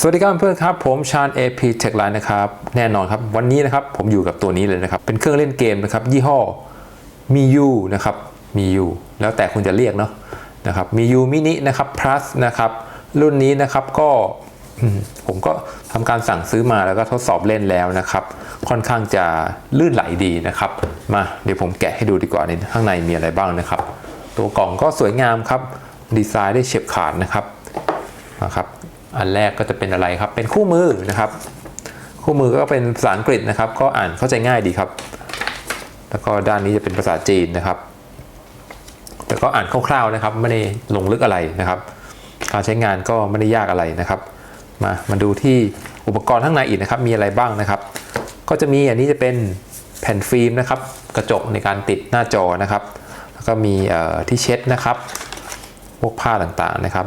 สวัสดีครับเพื่อนครับ ผมชาญ AP Tech Line นะครับแน่นอนครับ วันนี้นะครับผมอยู่กับตัวนี้เลยนะครับ เป็นเครื่องเล่นเกมนะครับ ยี่ห้อมียูนะครับมียูแล้วแต่คุณจะเรียกเนาะนะครับมียูมินินะครับ plus นะครับ รุ่นนี้นะครับก็ผมก็ทำการสั่งซื้อมาแล้วก็ทดสอบเล่นแล้วนะครับ ค่อนข้างจะลื่นไหลดีนะครับ มาเดี๋ยวผมแกะให้ดูดีกว่าในข้างในมีอะไรบ้างนะครับ ตัวกล่องก็สวยงามครับดีไซน์ได้เฉียบขาดนะครับนะครับ อันแรกก็จะเป็นอะไรครับ เป็นคู่มือนะครับ คู่มือก็เป็นภาษาอังกฤษนะครับ ก็อ่านเข้าใจง่ายดีครับ แล้วก็ด้านนี้จะเป็นภาษาจีนนะครับ แต่ก็อ่านคร่าวๆนะครับ ไม่ได้ลงลึกอะไรนะครับ การใช้งานก็ไม่ได้ยากอะไรนะครับ มามาดูที่อุปกรณ์ข้างในอีกนะครับ มีอะไรบ้างนะครับ ก็จะมีอันนี้จะเป็นแผ่นฟิล์มนะครับ กระจกในการติดหน้าจอนะครับ แล้วก็มีที่เช็ดนะครับ วกผ้าต่างๆนะครับ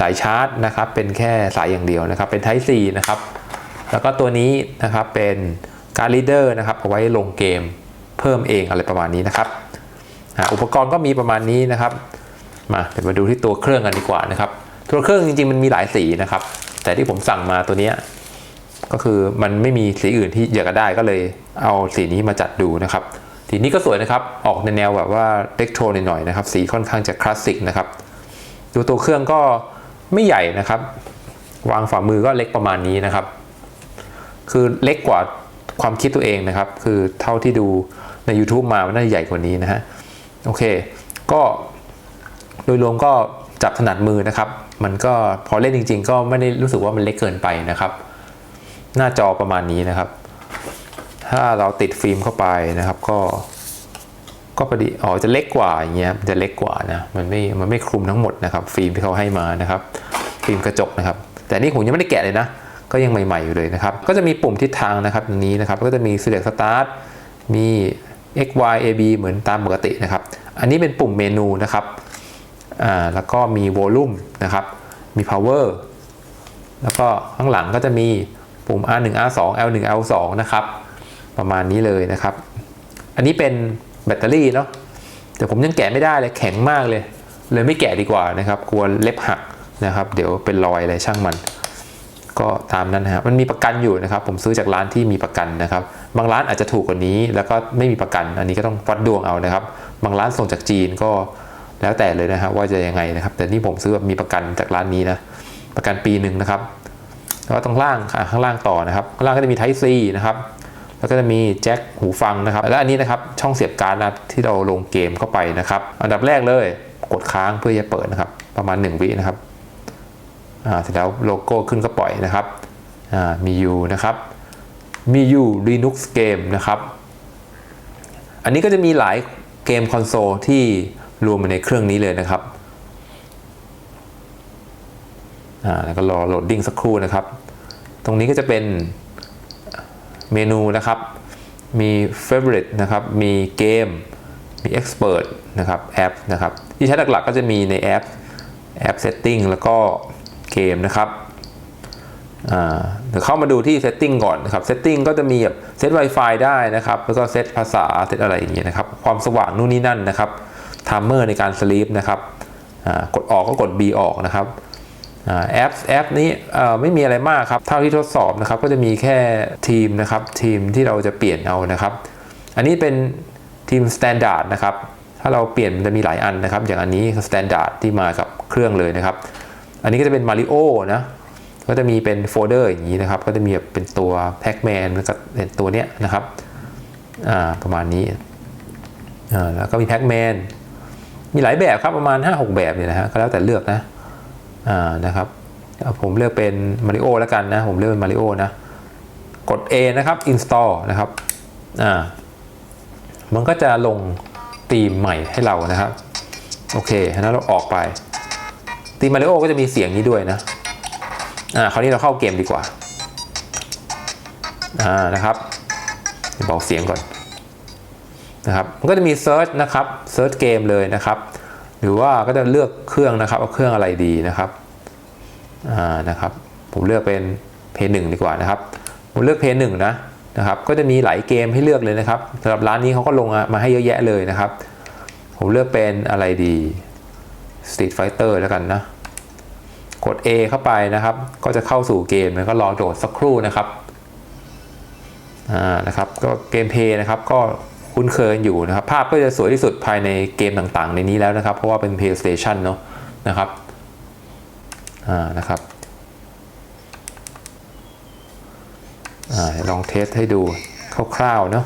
สายชาร์จนะครับ เป็นแค่สายอย่างเดียวนะครับ เป็น Type C นะครับ แล้วก็ตัวนี้นะครับเป็นการ์ดรีเดอร์นะครับเอาไว้ลงเกมเพิ่มเองอะไรประมาณนี้นะครับอุปกรณ์ก็มีประมาณนี้นะครับ มาเดี๋ยวมาดูที่ตัวเครื่องกันดีกว่านะครับ ตัวเครื่องจริงๆมันมีหลายสีนะครับ แต่ที่ผมสั่งมาตัวนี้ก็คือมันไม่มีสีอื่นที่อยากจะได้ก็เลยเอาสีนี้มาจัดดูนะครับสีนี้ก็สวยนะครับ ออกในแนวแบบว่าเล็กโทนหน่อยๆนะครับ สีค่อนข้างจะคลาสสิกนะครับ ดูตัวเครื่องก็ไม่ใหญ่นะครับ วางฝ่ามือก็เล็กประมาณนี้นะครับ คือเล็กกว่าความคิดตัวเองนะครับ คือเท่าที่ดูใน YouTube มามันน่าจะใหญ่กว่านี้นะฮะโอเค ก็โดยรวมก็จับถนัดมือนะครับ มันก็พอเล่นจริง ๆ ก็ไม่ได้รู้สึกว่ามันเล็กเกินไปนะครับ หน้าจอประมาณนี้นะครับ ถ้าเราติดฟิล์มเข้าไปนะครับ ก็ ก็พอดีอ๋อจะเล็กกว่าอย่างเงี้ยจะเล็กกว่านะมันไม่มันไม่คลุมทั้งหมดนะครับ ฟิล์มที่เขาให้มานะครับฟิล์มกระจกนะครับ แต่นี่ผมยังไม่ได้แกะเลยนะ ก็ยังใหม่ๆอยู่เลยนะครับ ก็จะมีปุ่มทิศทางนะครับตรงนี้นะครับ ก็จะมี select start มี x y a b เหมือนตามปกตินะครับ อันนี้เป็นปุ่มเมนูนะครับอ่าแล้วก็มี volume นะครับ มี power แล้วก็ข้างหลังก็จะมีปุ่ม R1 R2 L1 L2 นะครับ ประมาณนี้เลยนะครับ อันนี้เป็น แบตเตอรี่เนาะแต่ผมยังแกะไม่ได้เลยแข็งมากเลย เลยไม่แกะดีกว่านะครับกลัวเล็บหักนะครับ เดี๋ยวเป็นรอยอะไรช่างมัน ก็ตามนั้นนะครับมันมีประกันอยู่นะครับ ผมซื้อจากร้านที่มีประกันนะครับ บางร้านอาจจะถูกกว่านี้ แล้วก็ไม่มีประกัน อันนี้ก็ต้องวัดดวงเอานะครับ บางร้านส่งจากจีนก็แล้วแต่เลยนะครับว่าจะยังไงนะครับ แต่นี่ผมซื้อแบบมีประกันจากร้านนี้นะประกันปีหนึ่งนะครับแล้วตรงล่างข้างล่างต่อนะครับข้างล่างก็จะมี Type C นะครับ แล้วก็จะมีแจ็คหูฟังนะครับ และอันนี้นะครับช่องเสียบการ์ดนะที่เราลงเกมเข้าไปนะครับ อันดับแรกเลยกดค้างเพื่อจะเปิดนะครับ ประมาณ 1 วินะครับอ่าเสร็จแล้วโลโก้ขึ้นก็ปล่อยนะครับอ่ามียูนะครับมียู Linux เกมนะครับ อันนี้ก็จะมีหลายเกมคอนโซลที่รวมมาในเครื่องนี้เลยนะครับอ่าแล้วก็รอโหลดดิ้งสักครู่นะครับ ตรงนี้ก็จะเป็น เมนูนะครับ มี favorite นะครับ มีเกม มี expert นะครับแอปนะครับที่ใช้หลักๆก็จะมีในแอปแอป setting แล้วก็เกมนะครับเดี๋ยวเข้ามาดูที่ setting ก่อนนะครับ setting ก็จะมีแบบเซต Wi-Fi ได้นะครับ แล้วก็เซตภาษาเซตอะไรอย่างเงี้ยนะครับ ความสว่างนู่นนี่นั่นนะครับ timer ในการ sleep นะครับกดออกก็กด B ออกนะครับ แอปแอปนี้ไม่มีอะไรมากครับเท่าที่ทดสอบนะครับก็จะมีแค่ทีมนะครับทีมที่เราจะเปลี่ยนเอานะครับ อันนี้เป็นทีม Standard นะครับถ้าเราเปลี่ยนมันจะมีหลายอันนะครับ อย่างอันนี้คือ Standard ที่มากับเครื่องเลยนะครับ อันนี้ก็จะเป็น Mario นะก็จะมีเป็นโฟลเดอร์อย่างนี้นะครับ ก็จะมีแบบเป็นตัว Pac-Man กับตัวเนี้ยนะครับอ่าประมาณนี้อ่าแล้วก็มี Pac-Man มีหลายแบบครับประมาณ 5-6 แบบเนี่ยนะฮะก็แล้วแต่เลือกนะ นะครับผมเลือกเป็น Mario แล้วกันนะผมเลือกเป็น Mario นะกด A นะครับ install นะครับอ่ามันก็จะลงธีมใหม่ให้เรานะครับโอเคแล้วเราออกไปธีม Mario ก็จะมีเสียงนี้ด้วยนะอ่าคราวนี้เราเข้าเกมดีกว่าอ่านะครับเดี๋ยวเบาเสียงก่อนนะครับมันก็จะมี search นะครับ search เกมเลยนะครับ หรือว่าก็จะเลือกเครื่องนะครับเอาเครื่องอะไรดีนะครับอ่านะครับ ผมเลือกเป็นเพย์หนึ่งดีกว่านะครับ ผมเลือกเพย์หนึ่งนะนะครับ ก็จะมีหลายเกมให้เลือกเลยนะครับสำหรับร้านนี้เขาก็ลงมาให้เยอะแยะเลยนะครับ ผมเลือกเป็นอะไรดี Street Fighter แล้วกันนะกด A เข้าไปนะครับ ก็จะเข้าสู่เกมแล้วก็รอโดดสักครู่นะครับอ่านะครับ ก็เกมเพย์นะครับก็ คุ้นเคยอยู่นะครับ ภาพก็จะสวยที่สุดภายในเกมต่างๆ ในนี้แล้วนะครับ เพราะว่าเป็น PlayStation เนาะนะครับอ่านะครับอ่าลองเทสให้ดูคร่าวๆเนาะ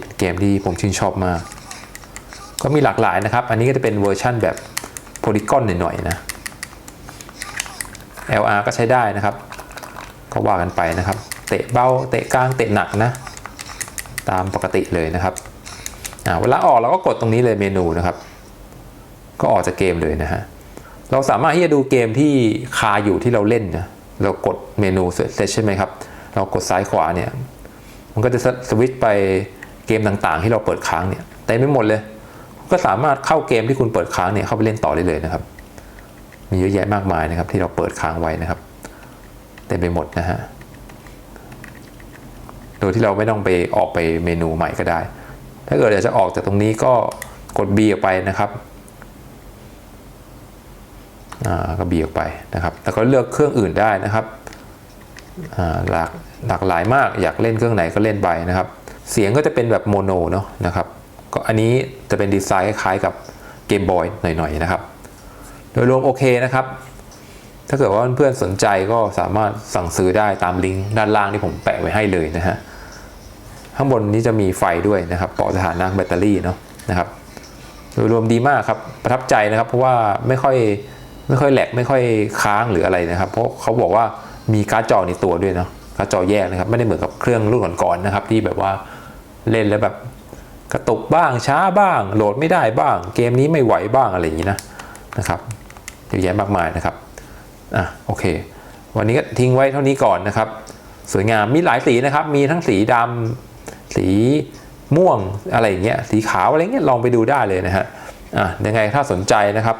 เป็นเกมที่ผมชื่นชอบมาก ก็มีหลากหลายนะครับ อันนี้ก็จะเป็นเวอร์ชั่นแบบโพลีกอนหน่อยๆนะ LR ก็ใช้ได้นะครับ ก็ว่ากันไปนะครับ เตะเบาเตะกลาง เตะหนักนะ ตามปกติเลยนะครับ เวลาออกเราก็กดตรงนี้เลยเมนูนะครับ ก็ออกจากเกมเลยนะฮะ เราสามารถที่จะดูเกมที่คาอยู่ที่เราเล่นนะ เรากดเมนูเสร็จใช่ไหมครับ เรากดซ้ายขวาเนี่ย มันก็จะสวิตช์ไป เกมต่างๆ ที่เราเปิดค้างเนี่ยเต็มไปหมดเลย ก็สามารถเข้าเกมที่คุณเปิดค้างเนี่ยเข้าไปเล่นต่อได้เลยนะครับ มีเยอะแยะมากมายนะครับที่เราเปิดค้างไว้นะครับเต็มไปหมดนะฮะโดยที่เราไม่ต้องไปออกไปเมนูใหม่ก็ได้ ถ้าเกิดอยากจะออกจากตรงนี้ก็กด B ออกไปนะครับอ่าก็ B ออกไปนะครับ แล้วก็เลือกเครื่องอื่นได้นะครับอ่าหลากหลากหลายมากอยากเล่นเครื่องไหนก็เล่นไปนะครับ เสียงก็จะเป็นแบบโมโนเนาะนะครับก็อันนี้จะเป็นดีไซน์คล้ายกับเกมบอยหน่อยๆนะครับ โดยรวมโอเคนะครับ ถ้าเกิดว่าเพื่อนสนใจก็สามารถสั่งซื้อได้ตามลิงก์ด้านล่างที่ผมแปะไว้ให้เลยนะฮะข้างบนนี้จะมีไฟด้วยนะครับต่อสถานะแบตเตอรี่เนาะนะครับ โดยรวมดีมากครับประทับใจนะครับเพราะว่าไม่ค่อยไม่ค่อยแหลกไม่ค่อยค้างหรืออะไรนะครับ เพราะเขาบอกว่ามีการ์ดจอในตัวด้วยเนาะการ์ดจอแยกนะครับ ไม่ได้เหมือนกับเครื่องรุ่นก่อนๆนะครับ ที่แบบว่า เล่นแล้วแบบกระตุกบ้างช้าบ้าง โหลดไม่ได้บ้าง เกมนี้ไม่ไหวบ้างอะไรอย่างนี้นะนะครับเยอะแยะมากมายนะครับอะโอเค วันนี้ก็ทิ้งไว้เท่านี้ก่อนนะครับ สวยงามมีหลายสีนะครับ มีทั้งสีดำสีม่วงอะไรอย่างเงี้ยสีขาวอะไรเงี้ยลองไปดูได้เลยนะฮะอะยังไงถ้าสนใจนะครับ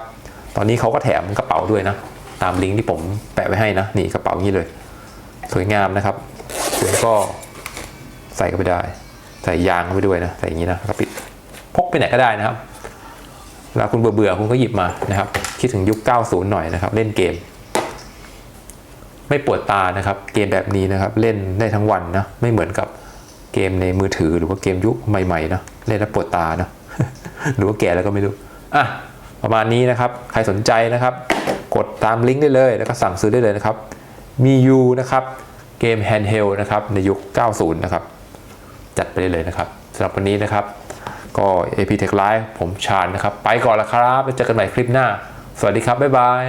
ตอนนี้เขาก็แถมกระเป๋าด้วยนะ ตามลิงก์ที่ผมแปะไว้ให้นะนี่กระเป๋านี้เลย สวยงามนะครับแล้วก็ใส่เข้าไปได้ ใส่ยางเข้าไปด้วยนะใส่อย่างนี้นะแล้วก็ปิดพกไปไหนก็ได้นะครับเวลาคุณเบื่อๆคุณก็หยิบมานะครับ คิดถึงยุค 90 หน่อยนะครับ เล่นเกม ไม่ปวดตานะครับ เกมแบบนี้นะครับ เล่นได้ทั้งวันนะไม่เหมือนกับเกมในมือถือหรือว่าเกมยุคใหม่ๆนะเล่นแล้วปวดตาเนะหรือว่าแก่แล้วก็ไม่รู้อะประมาณนี้นะครับ ใครสนใจนะครับ กดตามลิงก์ได้เลยแล้วก็สั่งซื้อได้เลยนะครับ มียูนะครับ เกมแฮนด์เฮลนะครับในยุค 90 นะครับ จัดไปได้เลยนะครับสำหรับวันนี้นะครับ ก็ AP Tech Live ผมชาญนะครับ ไปก่อนละครับแล้วเจอกันใหม่คลิปหน้า สวัสดีครับ บ๊ายบาย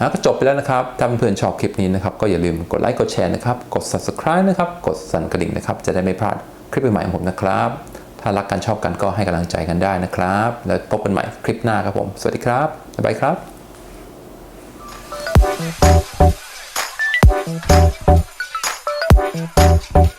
ฮะก็จบไปแล้วนะครับถ้าเพื่อนชอบคลิปนี้นะครับ ก็อย่าลืมกดไลค์กดแชร์นะครับ กด subscribe นะครับ กดสั่นกระดิ่งนะครับ จะได้ไม่พลาดคลิปใหม่ของผมนะครับ ถ้าถ้ารักกันชอบกันก็ให้กำลังใจกันได้นะครับ แล้วพบกันใหม่คลิปหน้าครับผม สวัสดีครับ บ๊ายบายครับ